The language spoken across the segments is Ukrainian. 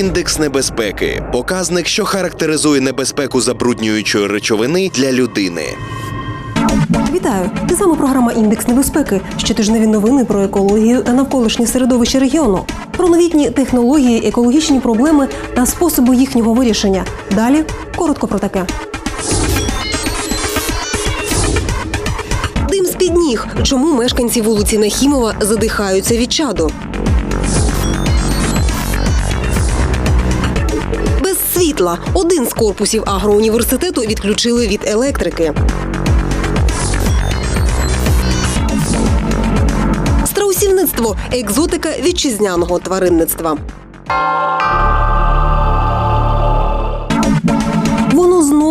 Індекс небезпеки показник, що характеризує небезпеку забруднюючої речовини для людини. Вітаю! З вами програма Індекс небезпеки. Щотижневі новини про екологію та навколишнє середовище регіону, про новітні технології, екологічні проблеми та способи їхнього вирішення. Далі коротко про таке. Дим з-під ніг. Чому мешканці вулиці Нахімова задихаються від чаду? Світла. Один з корпусів агроуніверситету відключили від електрики. Страусівництво екзотика вітчизняного тваринництва.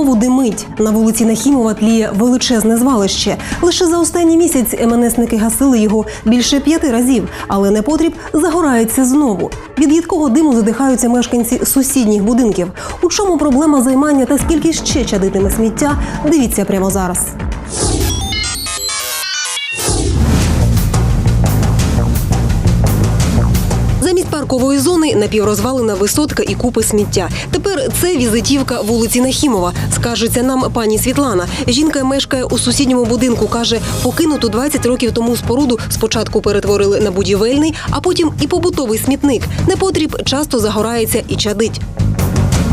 Знову димить. На вулиці Нахімова тліє величезне звалище. Лише за останній місяць МНСники гасили його більше п'яти разів, але непотріб загорається знову. Від їдкого диму задихаються мешканці сусідніх будинків. У чому проблема займання та скільки ще чадитиме сміття? Дивіться прямо зараз. Замість паркової зони напіврозвалена висотка і купи сміття. Тепер це візитівка вулиці Нахімова. Скажеться нам пані Світлана. Жінка мешкає у сусідньому будинку. каже, покинуту 20 років тому споруду спочатку перетворили на будівельний, а потім і побутовий смітник. Непотріб часто загорається і чадить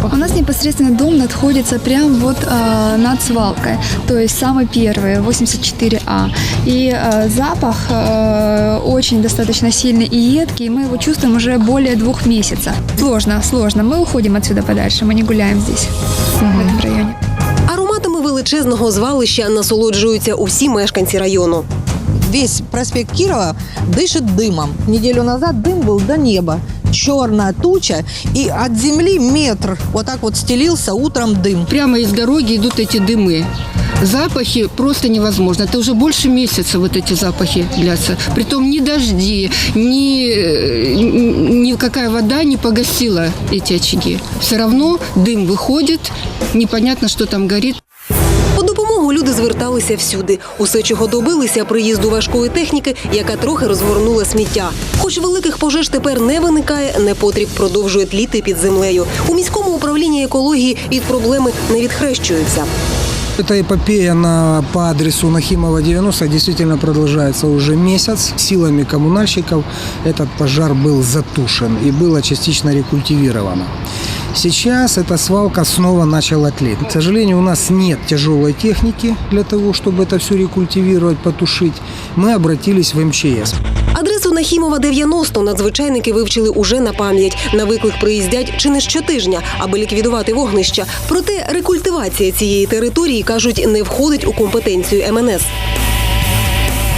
У нас непосредственно дом находится прямо вот э, над свалкой, то есть самый первый, 84А. И э, запах э, очень достаточно сильный и едкий, и мы его чувствуем уже более двух месяцев. Сложно, сложно. Мы уходим отсюда подальше, мы не гуляем здесь, в этом районе. Ароматами величезного звалища насолоджуються усі мешканці району. Весь проспект Кирова дышит дымом. Неделю назад дым был до неба. Черная туча, и от земли метр вот так вот стелился утром дым. Прямо из дороги идут эти дымы. Запахи просто невозможно. Это уже больше месяца вот эти запахи длятся. Притом ни дожди, ни, э, никакая вода не погасила эти очаги. Все равно дым выходит, непонятно, что там горит. По допомогу люди зверталися всюди. Усе, чого добилися приїзду важкої техніки, яка трохи розгорнула сміття. Хоч великих пожеж тепер не виникає, непотріб продовжує тліти під землею. У міському управлінні екології від проблеми не відхрещуються. Эта эпопея на, по адресу Нахимова 90 действительно продолжается уже месяц. Силами коммунальщиков этот пожар был затушен и было частично рекультивировано. Сейчас эта свалка снова начала тлеть. К сожалению, у нас нет тяжелой техники для того, чтобы это все рекультивировать, потушить. Мы обратились в МЧС. Адресу Нахімова 90 надзвичайники вивчили уже на пам'ять. На виклик приїздять чи не щотижня, аби ліквідувати вогнища. Проте рекультивація цієї території кажуть не входить у компетенцію МНС.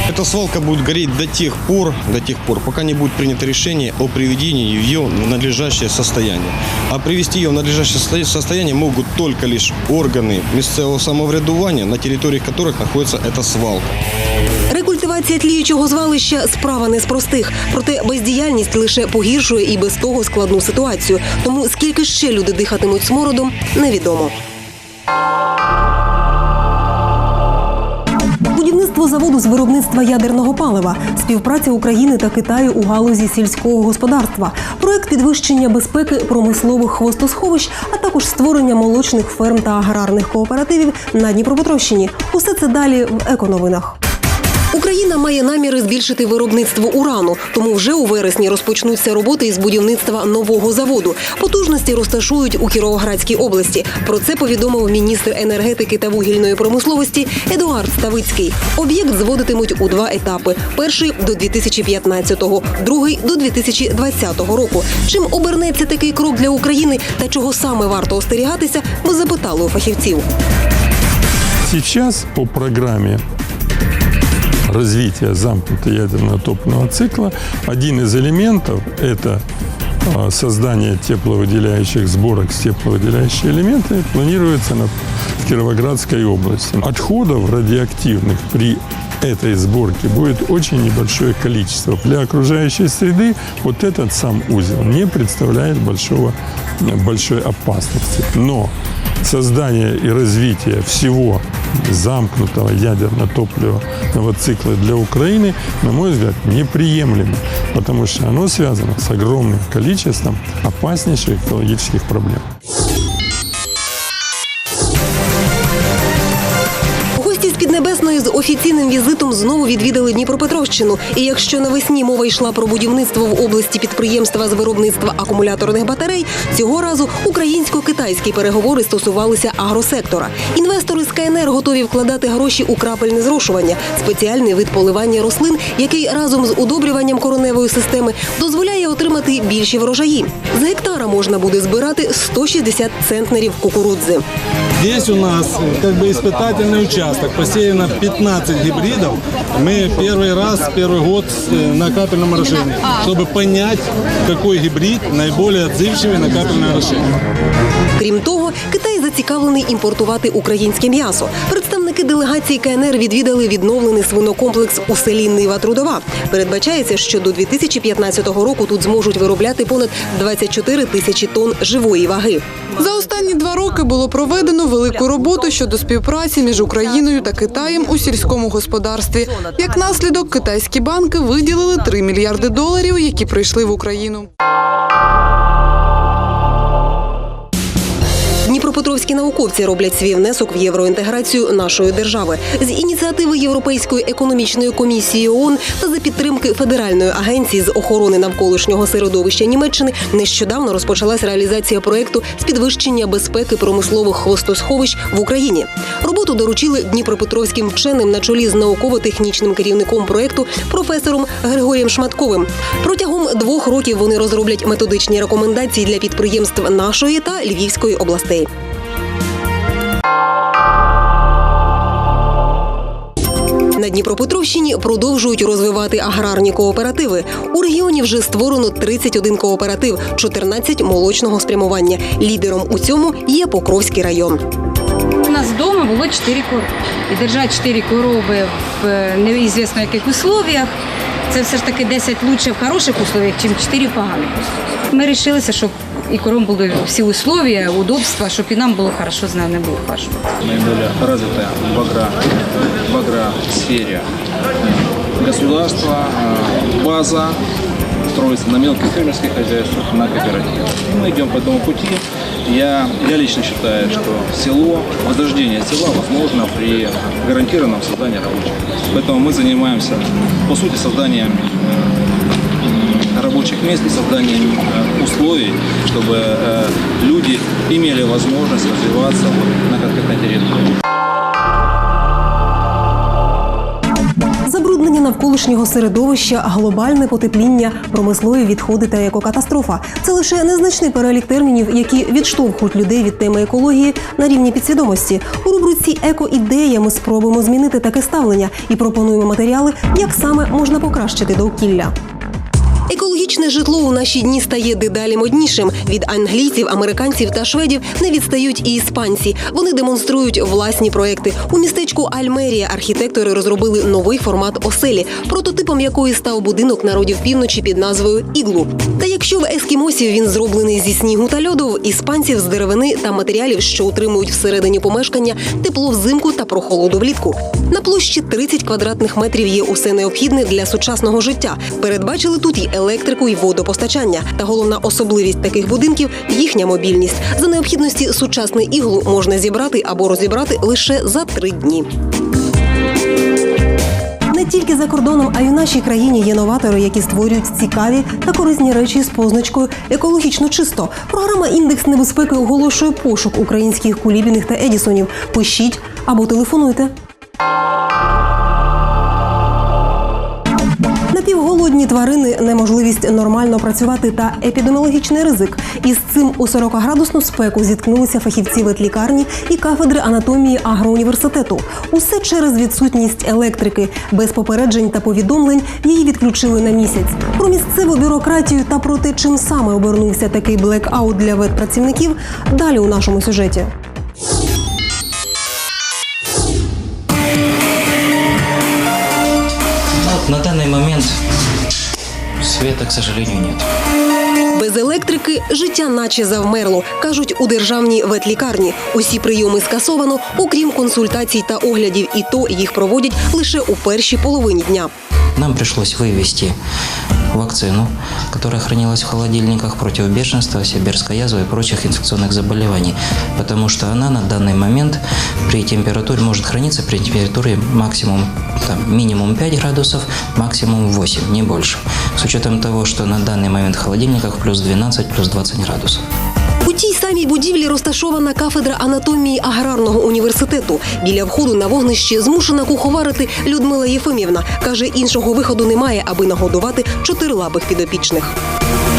Эта свалка будет гореть до тех пор, до тех пор, пока не будет принято решение о приведении ее в надлежащее состояние. А привести ее в надлежащее состо- состояние могут только лишь органы местного самоврядування, на территориях которых находится эта свалка. Рекультивація тліючого звалища справа не з простих. Проте бездіяльність лише погіршує і без того складну ситуацію. Тому скільки ще люди дихатимуть смородом, невідомо. Будівництво заводу з виробництва ядерного палива, співпраця України та Китаю у галузі сільського господарства, проект підвищення безпеки промислових хвостосховищ, а також створення молочних ферм та аграрних кооперативів на Дніпропетровщині. Усе це далі в еконовинах. Україна має наміри збільшити виробництво урану, тому вже у вересні розпочнуться роботи із будівництва нового заводу. Потужності розташують у Кіровоградській області. Про це повідомив міністр енергетики та вугільної промисловості Едуард Ставицький. Об'єкт зводитимуть у два етапи: перший до 2015-го, другий до 2020 року. Чим обернеться такий крок для України та чого саме варто остерігатися, ми запитали у фахівців. Сейчас по программе развития замкнутого ядерного топливного цикла один из элементов – это а, создание тепловыделяющих сборок с тепловыделяющими элементами планируется на, в Кировоградской области. Отходов радиоактивных при этой сборке будет очень небольшое количество. Для окружающей среды вот этот сам узел не представляет большого, большой опасности. Но создание и развитие всего замкнутого ядерно-топливного цикла для Украины, на мой взгляд, неприемлемо, потому что оно связано с огромным количеством опаснейших экологических проблем. Піднебесної з офіційним візитом знову відвідали Дніпропетровщину. І якщо навесні мова йшла про будівництво в області підприємства з виробництва акумуляторних батарей, цього разу українсько-китайські переговори стосувалися агросектора. Інвестори з КНР готові вкладати гроші у крапельне зрошування, спеціальний вид поливання рослин, який разом з удобрюванням короневої системи дозволяє отримати більші врожаї. З гектара можна буде збирати 160 центнерів кукурудзи. Здесь у нас э, как бы испытательный участок. Посеяно 15 гибридов. Мы первый раз, первый год э, на капельном орошении, чтобы понять, какой гибрид наиболее отзывчивый на капельное орошение. Крім того, Китай зацікавлений імпортувати українське м'ясо. Представники делегації КНР відвідали відновлений свинокомплекс у селі Нива Трудова. Передбачається, що до 2015 року тут зможуть виробляти понад 24 тисячі тонн живої ваги. За останні два роки було проведено велику роботу щодо співпраці між Україною та Китаєм у сільському господарстві. Як наслідок, китайські банки виділили 3 мільярди доларів, які прийшли в Україну. Дніпропетровські науковці роблять свій внесок в євроінтеграцію нашої держави з ініціативи Європейської економічної комісії ООН та за підтримки Федеральної агенції з охорони навколишнього середовища Німеччини нещодавно розпочалась реалізація проекту з підвищення безпеки промислових хвостосховищ в Україні. Роботу доручили дніпропетровським вченим на чолі з науково-технічним керівником проекту професором Григорієм Шматковим. Протягом двох років вони розроблять методичні рекомендації для підприємств нашої та Львівської областей. На Дніпропетровщині продовжують розвивати аграрні кооперативи. У регіоні вже створено 31 кооператив, 14 молочного спрямування. Лідером у цьому є Покровський район. У нас вдома було 4 корови. І держати 4 корови в е, неізвісно яких условіях. Це все ж таки 10 лучше в хороших условиях, ніж 4 в поганих. Ми вирішилися, щоб і кором були всі условия, удобства, щоб і нам було хорошо з ними було хорошо. наиболее развитая в, агро, в агросфере государство, э, база строится на мелких фермерских хозяйствах, на кооперативах. И мы идем по этому пути. Я, я лично считаю, что село, возрождение села возможно при гарантированном создании рабочих мест. Поэтому мы занимаемся, по сути, созданием э, рабочих мест и созданием э, условий, чтобы э, люди имели возможность развиваться вот на конкретной территории. Забруднення навколишнього середовища, глобальне потепління, промислові відходи та екокатастрофа це лише незначний перелік термінів, які відштовхують людей від теми екології на рівні підсвідомості. У рубриці Екоідея ми спробуємо змінити таке ставлення і пропонуємо матеріали, як саме можна покращити довкілля. Екологічне житло у наші дні стає дедалі моднішим. Від англійців, американців та шведів не відстають і іспанці. Вони демонструють власні проекти. У містечку Альмерія архітектори розробили новий формат оселі, прототипом якої став будинок народів півночі під назвою Іглу. Та якщо в ескімосів він зроблений зі снігу та льоду, в іспанців з деревини та матеріалів, що утримують всередині помешкання тепло взимку та прохолоду влітку. На площі 30 квадратних метрів є усе необхідне для сучасного життя. Передбачили тут і електрику, і водопостачання. Та головна особливість таких будинків їхня мобільність. За необхідності сучасне іглу можна зібрати або розібрати лише за три дні. Не тільки за кордоном, а й у нашій країні є новатори, які створюють цікаві та корисні речі з позначкою екологічно чисто. Програма індекс небезпеки оголошує пошук українських кулібіних та едісонів. Пишіть або телефонуйте. Напівголодні тварини, неможливість нормально працювати та епідеміологічний ризик. Із цим у 40-градусну спеку зіткнулися фахівці ветлікарні і кафедри анатомії агроуніверситету. Усе через відсутність електрики. Без попереджень та повідомлень її відключили на місяць. Про місцеву бюрократію та про те, чим саме обернувся такий блекаут для ветпрацівників, далі у нашому сюжеті. Света, к сожалению, нет. Без електрики життя наче завмерло, кажуть у державній ветлікарні. Усі прийоми скасовано, окрім консультацій та оглядів, і то їх проводять лише у першій половині дня. Нам прийшлось вывести вакцину, которая хранилась в холодильниках против бешенства, сибирской язвы и прочих инфекционных заболеваний, потому что она на данный момент при температуре может храниться при температуре максимум там, минимум 5 градусов, максимум 8, не больше. С учетом того, что на данный момент в холодильниках плюс 12, плюс 20 градусов. У тій самій будівлі розташована кафедра анатомії аграрного університету. Біля входу на вогнище змушена куховарити Людмила Єфимівна. Каже, іншого виходу немає, аби нагодувати чотирилапих підопічних.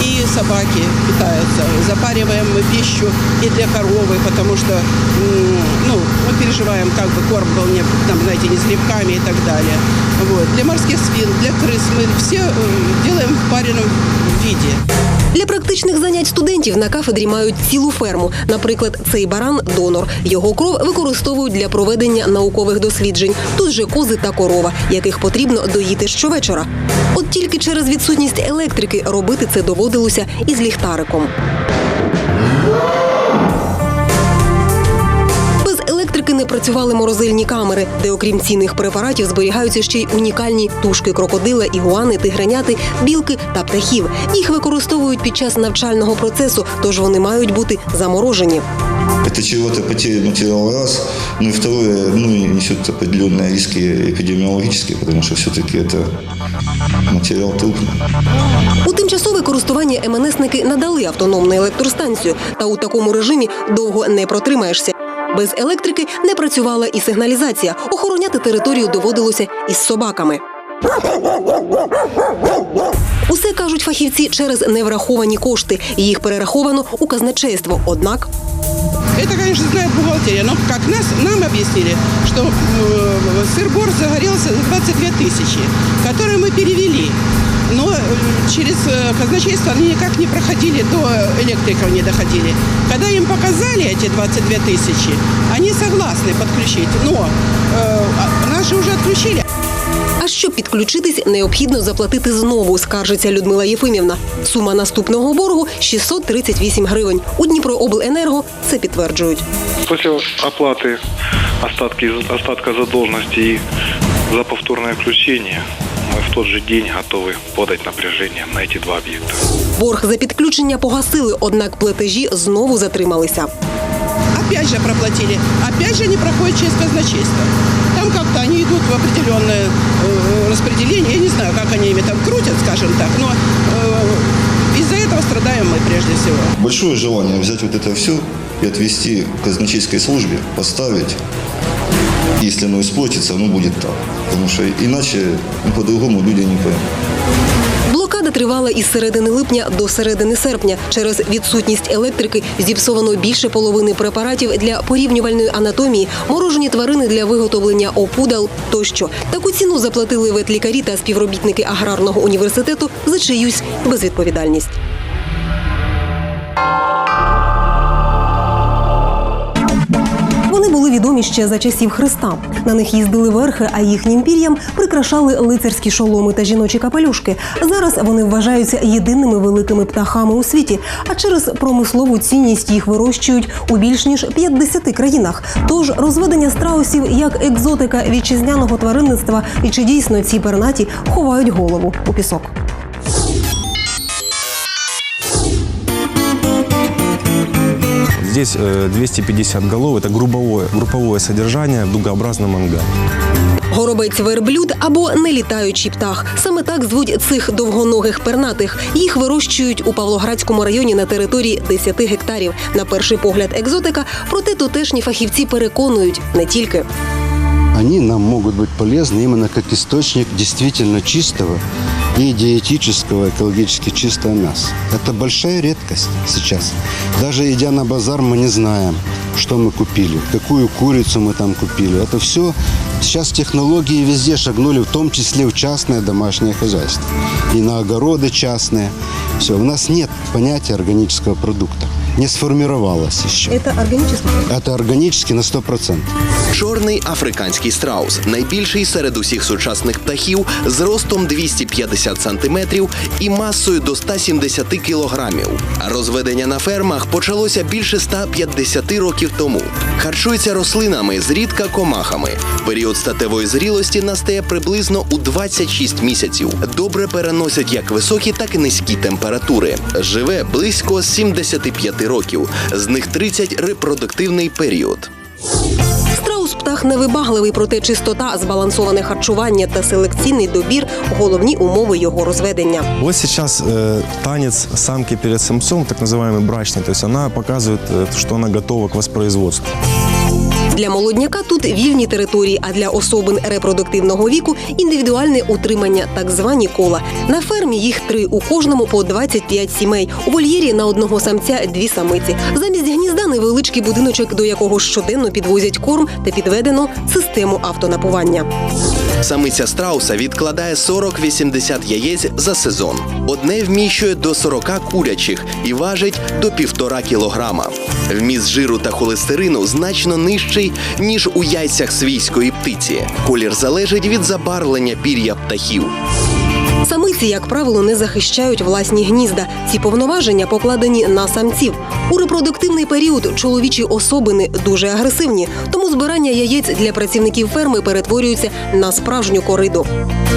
и собаки питаются. Запариваем мы пищу и для коровы, потому что м, ну, мы переживаем, как бы корм был, не, там, знаете, не с грибками и так далее. Вот. Для морских свин, для крыс мы все э, делаем в пареном виде. Для практичних занять студентів на кафедрі мають цілу ферму. Наприклад, цей баран донор. Його кров використовують для проведення наукових досліджень. Тут же кози та корова, яких потрібно доїти щовечора. От тільки через відсутність електрики робити це доводилося із ліхтариком. електрики не працювали морозильні камери, де окрім цінних препаратів зберігаються ще й унікальні тушки крокодила, ігуани, тигреняти, білки та птахів. Їх використовують під час навчального процесу, тож вони мають бути заморожені. Это чего-то потеря материала раз, ну и второе, ну и несет определенные риски эпидемиологические, потому что все-таки это материал трупный. У тимчасове користування МНСники надали автономну електростанцію, та у такому режимі довго не протримаєшся. Без електрики не працювала і сигналізація. Охороняти територію доводилося із собаками. Усе кажуть фахівці через невраховані кошти. Їх перераховано у казначейство. Однак Это, конечно, знает бухгалтерия, но как нас, нам объяснили, что э, сыр-бор загорелся за 22 тысячи, которые мы перевели. Но э, через э, казначейство они никак не проходили, до электриков не доходили. Когда им показали эти 22 тысячи, они согласны подключить, но э, а наши уже отключили. А щоб підключитись, необхідно заплатити знову, скаржиться Людмила Єфимівна. Сума наступного боргу 638 гривень. У Дніпрообленерго це підтверджують. После оплаты остатки, остатка задолженности и за повторное включение мы в тот же день готовы подать напряжение на эти два объекта. Борг за підключення погасили, однак платежі знову затрималися. Опять же проплатили. Опять же они проходят через казначейство. Там как-то они идут в определенное э, распределение. Я не знаю, как они ими там крутят, скажем так, но э, из-за этого страдаем мы прежде всего. Большое желание взять вот это все и отвести к казначейской службе, поставить. Если оно испортится, оно будет так. Потому что иначе ну, по-другому люди не поймут. Блокада тривала із середини липня до середини серпня. Через відсутність електрики зіпсовано більше половини препаратів для порівнювальної анатомії, морожені тварини для виготовлення опудал тощо. Таку ціну заплатили ветлікарі та співробітники аграрного університету за чиюсь безвідповідальність. Відомі ще за часів Христа. На них їздили верхи, а їхнім пір'ям прикрашали лицарські шоломи та жіночі капелюшки. Зараз вони вважаються єдиними великими птахами у світі, а через промислову цінність їх вирощують у більш ніж 50 країнах. Тож розведення страусів як екзотика вітчизняного тваринництва і чи дійсно ці пернаті ховають голову у пісок. Здесь э, 250 голов. Это групповое, групповое содержание в дугообразном ангаре. Горобець верблюд або нелітаючий птах. Саме так звуть цих довгоногих пернатих. Їх вирощують у Павлоградському районі на території 10 гектарів. На перший погляд екзотика, проте тутешні фахівці переконують не тільки. они нам могут быть полезны именно как источник действительно чистого и диетического, экологически чистого мяса. Это большая редкость сейчас. Даже идя на базар, мы не знаем, что мы купили, какую курицу мы там купили. Это все сейчас технологии везде шагнули, в том числе в частное домашнее хозяйство. И на огороды частные. Все, у нас нет понятия органического продукта. Не сформировалось еще. Это органический? Это органически на 100%. Чорний африканський страус найбільший серед усіх сучасних птахів з ростом 250 сантиметрів і масою до 170 кілограмів. Розведення на фермах почалося більше 150 років тому. Харчується рослинами, зрідка комахами. Період статевої зрілості настає приблизно у 26 місяців. Добре переносять як високі, так і низькі температури. Живе близько 75 років, з них 30 – репродуктивний період. Страус птах невибагливий, проте чистота, збалансоване харчування та селекційний добір головні умови його розведення. Вот сейчас э, танец самки перед самцом, так называемый брачный, то есть она показывает, э, что она готова к воспроизводству. Для молодняка тут вільні території, а для особин репродуктивного віку індивідуальне утримання, так звані кола. На фермі їх три у кожному по 25 сімей. У вольєрі на одного самця дві самиці. Замість гнізда невеличкий будиночок, до якого щоденно підвозять корм та підведено систему автонапування. Самиця страуса відкладає 40-80 яєць за сезон. Одне вміщує до 40 курячих і важить до півтора кілограма. Вміст жиру та холестерину значно нижчий, ніж у яйцях свійської птиці. Колір залежить від забарвлення пір'я птахів. Самиці, як правило, не захищають власні гнізда. Ці повноваження покладені на самців. У репродуктивний період чоловічі особини дуже агресивні, тому збирання яєць для працівників ферми перетворюється на справжню кориду.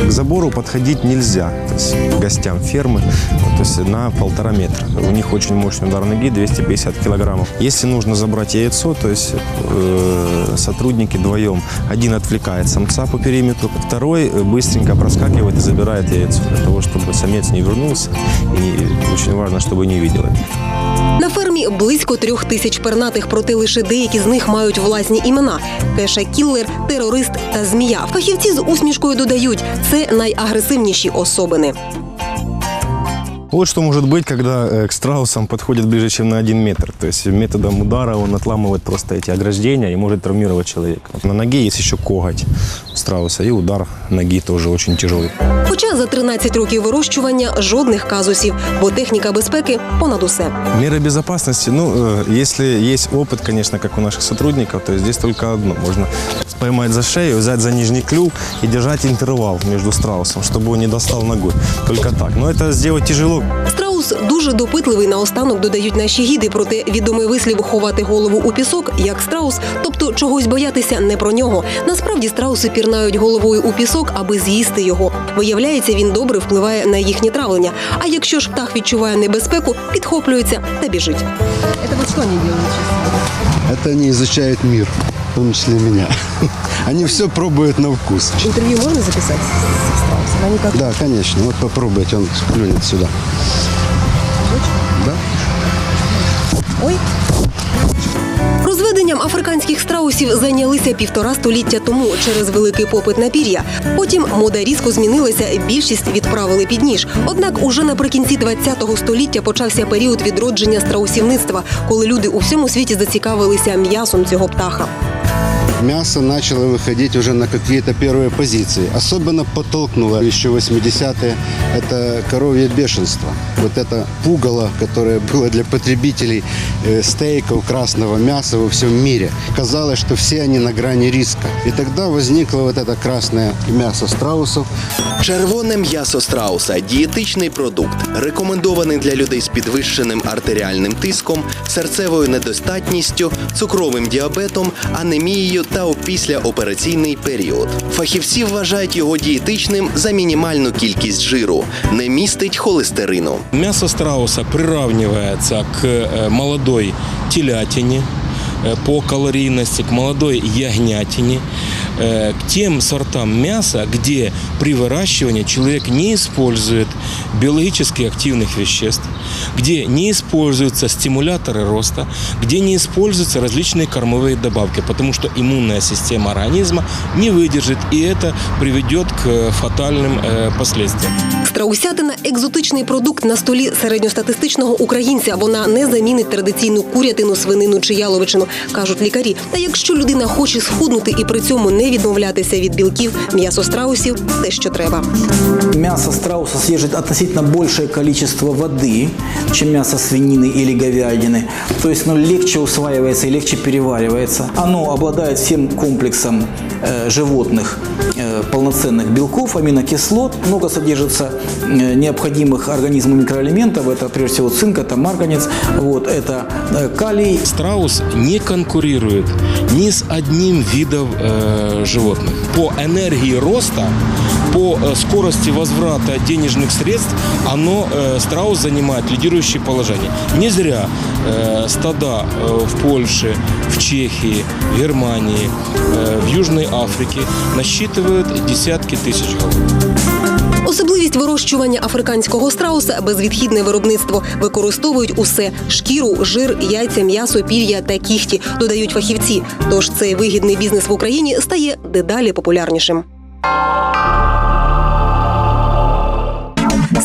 К забору подходить нельзя, то есть к гостям фермы, вот, то есть на полтора метра. У них очень мощный удар ноги, 250 килограммов. Если нужно забрать яйцо, то есть э, сотрудники вдвоем, один отвлекает самца по периметру, второй э, быстренько проскакивает и забирает яйцо, для того, чтобы самец не вернулся. И очень важно, чтобы не видел это. На фермі близько трьох тисяч пернатих, проте лише деякі з них мають власні імена: кеша кіллер, терорист та змія. Фахівці з усмішкою додають, це найагресивніші особини. Вот что может быть, когда э, к страусам подходит ближе, чем на один метр. То есть методом удара он отламывает просто эти ограждения и может травмировать человека. На ноге есть еще коготь страуса, и удар ноги тоже очень тяжелый. Хоча за 13 років вирощування жодних казусів, бо техніка безпеки понад усе. Меры безопасности, ну, э, если есть опыт, конечно, как у наших сотрудников, то здесь только одно. Можно поймать за шею, взять за нижний клюв и держать интервал между страусом, чтобы он не достал ногой. Только так. Но это сделать тяжело. Страус дуже допитливий наостанок додають наші гіди, проте відомий вислів ховати голову у пісок, як страус, тобто чогось боятися не про нього. Насправді страуси пірнають головою у пісок, аби з'їсти його. Виявляється, він добре впливає на їхнє травлення. А якщо ж птах відчуває небезпеку, підхоплюється та біжить. Це от що вони роблять? Это они изучают мир, в том числе меня. Они все пробуют на вкус. Інтерв'ю можна записати страусом? Вони Да, конечно. Вот попробуйте, он клюнет сюда. Да? Ой. Розведенням африканських страусів зайнялися півтора століття тому через великий попит на пір'я. Потім мода різко змінилася, більшість відправили під ніж. Однак уже наприкінці ХХ століття почався період відродження страусівництва, коли люди у всьому світі зацікавилися м'ясом цього птаха Мясо начало выходить уже на какие-то первые позиции. Особенно подтолкнуло еще 80-е это коровье бешенство. Вот это пугало, которое было для потребителей э, стейков, красного мяса во всем мире. Казалось, что все они на грани риска. И тогда возникло вот это красное мясо страусов. Червоне м'ясо страуса дієтичний продукт, рекомендований для людей з підвищеним артеріальним тиском, серцевою недостатністю, цукровим діабетом, анемією та у післяопераційний період. Фахівці вважають його дієтичним за мінімальну кількість жиру, не містить холестерину. Мясо страуса приравнивается к э, молодой телятине э, по калорийности, к молодой ягнятине, э, к тем сортам мяса, где при выращивании человек не использует биологически активных веществ, где не используются стимуляторы роста, где не используются различные кормовые добавки, потому что иммунная система организма не выдержит, и это приведет к фатальным э, последствиям. Страусятина екзотичний продукт на столі середньостатистичного українця. Вона не замінить традиційну курятину, свинину чи яловичину, кажуть лікарі. Та якщо людина хоче схуднути і при цьому не відмовлятися від білків, м'ясо страусів те, що треба. Мясо страуса содержит относительно большее количество воды, чем мясо свинины или говядины. То есть оно легче усваивается и легче переваривается. Оно обладает всем комплексом э, животных э, полноценных белков, аминокислот. Много содержится э, необходимых организму микроэлементов. Это прежде всего цинк, это марганец, вот, это э, калий. Страус не конкурирует ни с одним видом э, животных. По энергии роста, по э, скорости возврата денежных средств, оно, э, страус занимает лидирующее положение. Не зря э, стада э, в Польше, в Чехии, в Германии, э, в Южной Африке насчитывают десятки тысяч голов. Особливість вирощування африканського страуса безвідхідне виробництво. Використовують усе: шкіру, жир, яйця, м'ясо, пір'я та кіхті, додають фахівці. Тож цей вигідний бізнес в Україні стає дедалі популярнішим.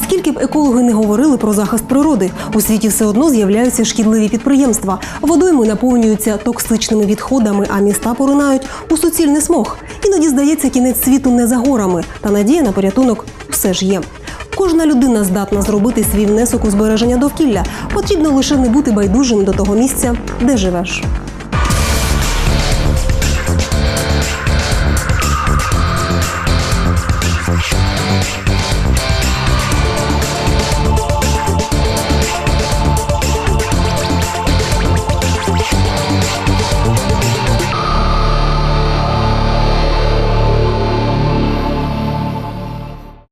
Скільки б екологи не говорили про захист природи, у світі все одно з'являються шкідливі підприємства. Водойми наповнюються токсичними відходами, а міста поринають у суцільний смог. Іноді здається, кінець світу не за горами, та надія на порятунок все ж є. Кожна людина здатна зробити свій внесок у збереження довкілля. Потрібно лише не бути байдужим до того місця, де живеш.